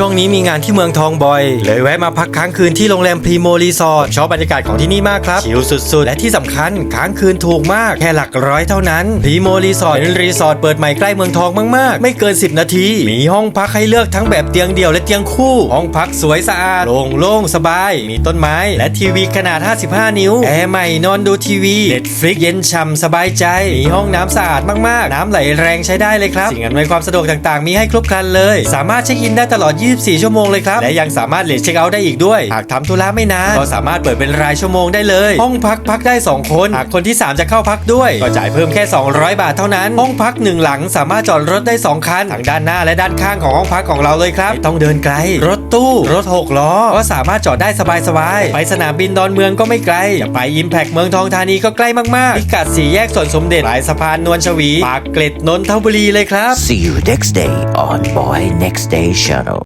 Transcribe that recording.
ช่วงนี้มีงานที่เมืองทองบ่อย เลยแวะมาพักค้างคืนที่โรงแรมพรีโมรีสอร์ทชอบบรรยากาศของที่นี่มากครับชิลสุดๆ และที่สำคัญค้างคืนถูกมาก แค่หลักร้อยเท่านั้นพรีโมรีสอร์ทเป็นรีสอร์ทเปิดใหม่ใกล้เมืองทองมากๆ ไม่เกิน 10 นาที มีห้องพักให้เลือกทั้งแบบเตียงเดี่ยวและเตียงคู่ ห้องพักสวยสะอาดโล่งโล่งสบาย มีต้นไม้ และทีวีขนาด 55 นิ้วแอร์ใหม่นอนดูทีวีเน็ตฟลิกเย็นฉ่ำสบายใจ มีห้องน้ำสะอาดมากๆ น้ำไหลแรงใช้ได้เลยครับสิ่งอำนวยความสะดวกต่างๆ มีให้ครบครันเลย สามารถเช็คอินได้ตลอด24 ชั่วโมงเลยครับ และยังสามารถเลทเช็คเอาท์ได้อีกด้วย หากทำธุระไม่นานก็สามารถเปิดเป็นรายชั่วโมงได้เลย ห้องพักพักได้ 2 คน หากคนที่ 3 จะเข้าพักด้วย ก็จ่ายเพิ่มแค่ 200 บาทเท่านั้น ห้องพักหนึ่งหลังสามารถจอดรถได้ 2 คันทั้งด้านหน้าและด้านข้างของห้องพักของเราเลยครับไม่ต้องเดินไกล รถตู้ รถหกล้อ ก็สามารถจอดได้สบายๆ ไปสนามบินดอนเมืองก็ไม่ไกลจะไปอิมแพกเมืองทองธานีก็ใกล้มากๆพิกัดสี่แยกสวนสมเด็จปลายสะพานนวลชวีปากเกร็ดนนทบุรีเลยครับ See you next day on Boy Next Day Shuttle.